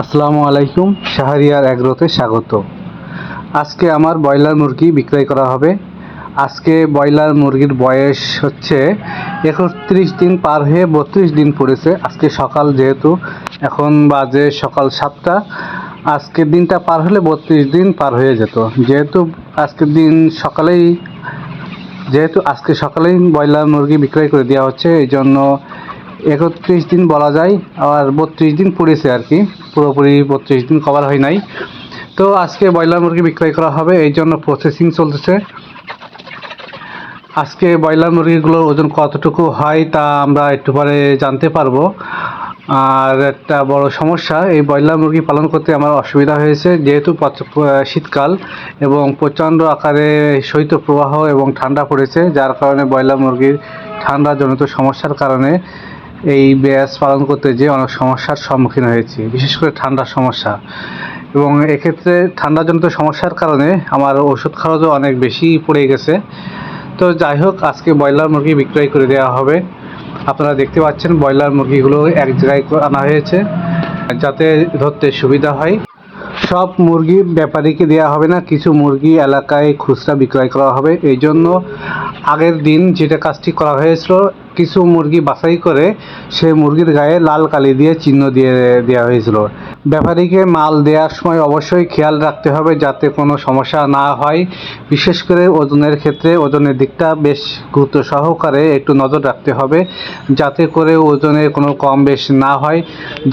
আসসালামু আলাইকুম শাহরিয়ার এগ্রোতে স্বাগত। আজকে আমার ব্রয়লার মুরগি বিক্রয় করা হবে। আজকে ব্রয়লার মুরগির বয়স হচ্ছে একত্রিশ দিন পার হয়ে বত্রিশ দিন পড়েছে। আজকে সকাল যেহেতু, এখন বাজে সকাল সাতটা। আজকের দিনটা পার হলে বত্রিশ দিন পার হয়ে যেত। যেহেতু আজকের দিন সকালেই, যেহেতু আজকে সকালেই ব্রয়লার মুরগি বিক্রয় করে দেওয়া হচ্ছে, এই জন্য একত্রিশ দিন বলা যায় আর বত্রিশ দিন পড়েছে আর কি। পুরোপুরি বত্রিশ দিন কভার হয় নাই। তো আজকে ব্রয়লার মুরগি বিক্রয় করা হবে, এই জন্য প্রসেসিং চলতেছে। আজকে ব্রয়লার মুরগিগুলোর ওজন কতটুকু হয় তা আমরা একটু পরে জানতে পারব। আর একটা বড় সমস্যা, এই ব্রয়লার মুরগি পালন করতে আমার অসুবিধা হয়েছে, যেহেতু শীতকাল এবং প্রচণ্ড আকারে শৈত্যপ্রবাহ এবং ঠান্ডা পড়েছে, যার কারণে ব্রয়লার মুরগির ঠান্ডাজনিত সমস্যার কারণে এই ব্যাস পালন করতে যেয়ে অনেক সমস্যার সম্মুখীন হয়েছি, বিশেষ করে ঠান্ডার সমস্যা। এবং এক্ষেত্রে ঠান্ডাজনিত সমস্যার কারণে আমার ওষুধ খরচও অনেক বেশি পড়ে গেছে। তো যাই হোক, আজকে ব্রয়লার মুরগি বিক্রয় করে দেওয়া হবে। আপনারা দেখতে পাচ্ছেন ব্রয়লার মুরগিগুলো এক জায়গায় আনা হয়েছে, যাতে ধরতে সুবিধা হয়। সব মুরগি ব্যাপারীকে দেওয়া হবে না, কিছু মুরগি এলাকায় খুচরা বিক্রয় করা হবে। এই জন্য আগের দিন যেটা কাজটি করা হয়েছিল কিছু মুরগি বাছাই করে সে মুরগির গায়ে লাল কালি দিয়ে চিহ্ন দিয়ে দেওয়া হয়েছিল। ব্যাপারীকে মাল দেওয়ার সময় অবশ্যই খেয়াল রাখতে হবে যাতে কোনো সমস্যা না হয়। বিশেষ করে ওজনের ক্ষেত্রে ওজনের দিকটা বেশ গুরুত্ব সহকারে একটু নজর রাখতে হবে যাতে করে ওজনে কোনো কম বেশ না হয়,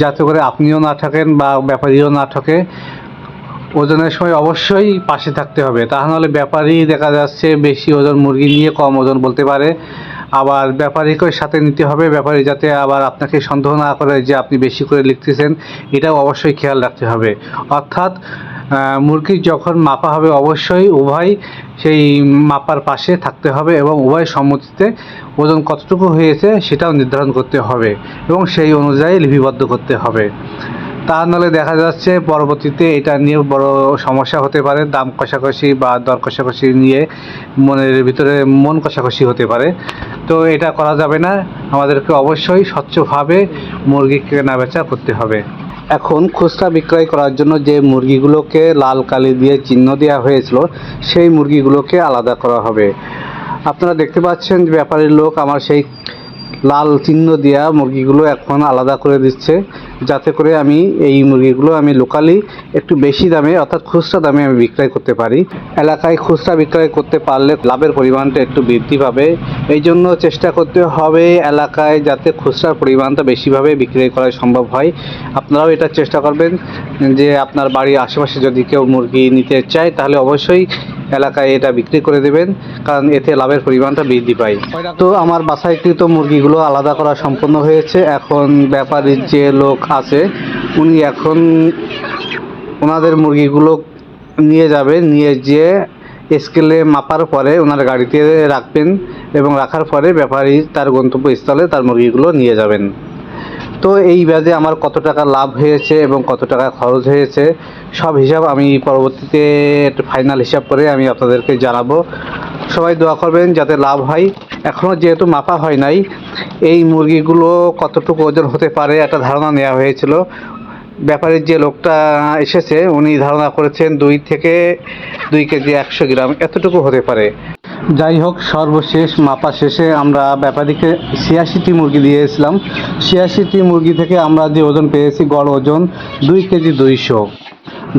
যাতে করে আপনিও না থাকেন বা ব্যাপারীও না থাকে ওজনের সময় অবশ্যই পাশে থাকতে হবে। তা নাহলে ব্যাপারী দেখা যাচ্ছে বেশি ওজন মুরগি নিয়ে কম ওজন বলতে পারে। আবার ব্যাপারীকে সাথে নিতে হবে। ব্যাপারী যাতে আবার আপনাকে সন্দেহ না করে যে আপনি বেশি করে লিখতেছেন এটাও অবশ্যই খেয়াল রাখতে হবে। অর্থাৎ আহ, মুরগি যখন মাপা হবে অবশ্যই উভয় সেই মাপার পাশে থাকতে হবে এবং উভয় সম্মতিতে ওজন কতটুকু হয়েছে সেটাও নির্ধারণ করতে হবে এবং সেই অনুযায়ী লিপিবদ্ধ করতে হবে। তা নাহলে দেখা যাচ্ছে পরবর্তীতে এটা নিয়ে বড় সমস্যা হতে পারে, দাম কষাকষি বা দর কষাকষি নিয়ে মনের ভিতরে মন কষাকষি হতে পারে। তো এটা করা যাবে না, আমাদেরকে অবশ্যই স্বচ্ছভাবে মুরগি কেনা বেচা করতে হবে। এখন খুচরা বিক্রয় করার জন্য যে মুরগিগুলোকে লাল কালি দিয়ে চিহ্ন দেওয়া হয়েছিল, সেই মুরগিগুলোকে আলাদা করা হবে। আপনারা দেখতে পাচ্ছেন যে ব্যাপারীর লোক আমার সেই লাল চিহ্ন দেওয়া মুরগিগুলো এখন আলাদা করে দিচ্ছে। যাতে করে আমি এই মুরগিগুলো আমি লোকালি একটু বেশি দামে অর্থাৎ খুচরা দামে আমি বিক্রয় করতে পারি। এলাকায় খুচরা বিক্রয় করতে পারলে লাভের পরিমাণটা একটু বৃদ্ধি পাবে। এই জন্য চেষ্টা করতে হবে এলাকায় যাতে খুচরার পরিমাণটা বেশিভাবে বিক্রয় করা সম্ভব হয়। আপনারাও এটা চেষ্টা করবেন যে আপনার বাড়ির আশেপাশে যদি কেউ মুরগি নিতে চায়, তাহলে অবশ্যই এলাকায় এটা বিক্রি করে দেবেন, কারণ এতে লাভের পরিমাণটা বৃদ্ধি পায়। তো আমার বাছাইকৃত মুরগিগুলো আলাদা করা সম্পন্ন হয়েছে। এখন ব্যাপারীর যে লোক আছে, উনি এখন ওনাদের মুরগিগুলো নিয়ে যাবে, নিয়ে যেয়ে স্কেলে মাপার পরে ওনার গাড়িতে রাখবেন এবং রাখার পরে ব্যাপারী তার গন্তব্যস্থলে তার মুরগিগুলো নিয়ে যাবেন। তো এই ব্যাজে আমার কত টাকা লাভ হয়েছে এবং কত টাকা খরচ হয়েছে, সব হিসাব আমি পরবর্তীতে একটা ফাইনাল হিসাব করে আমি আপনাদেরকে জানাব। সবাই দোয়া করবেন যাতে লাভ হয়। এখনও যেহেতু মাপা হয় নাই, এই মুরগিগুলো কতটুকু ওজন হতে পারে একটা ধারণা নেওয়া হয়েছিল। ব্যাপারীর যে লোকটা এসেছে, উনি ধারণা করেছেন দুই থেকে দুই কেজি একশো গ্রাম, এতটুকু হতে পারে। যাই হোক, সর্বশেষ, মাপা শেষে আমরা ব্যাপারীকে ছিয়াশিটি মুরগি দিয়েছিলাম। ছিয়াশিটি মুরগি থেকে আমরা যে ওজন পেয়েছি, গড় ওজন দুই কেজি দুইশো।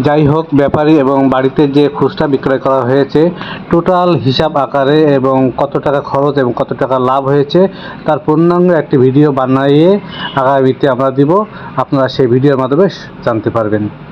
যাই হোক, ব্যাপারী এবং বাড়িতে যে খুচরা বিক্রয় করা হয়েছে, টোটাল হিসাব আকারে এবং কত টাকা খরচ এবং কত টাকা লাভ হয়েছে, তার পূর্ণাঙ্গ একটি ভিডিও বানিয়ে আগামীতে আমরা দিব। আপনারা সেই ভিডিওর মাধ্যমে জানতে পারবেন।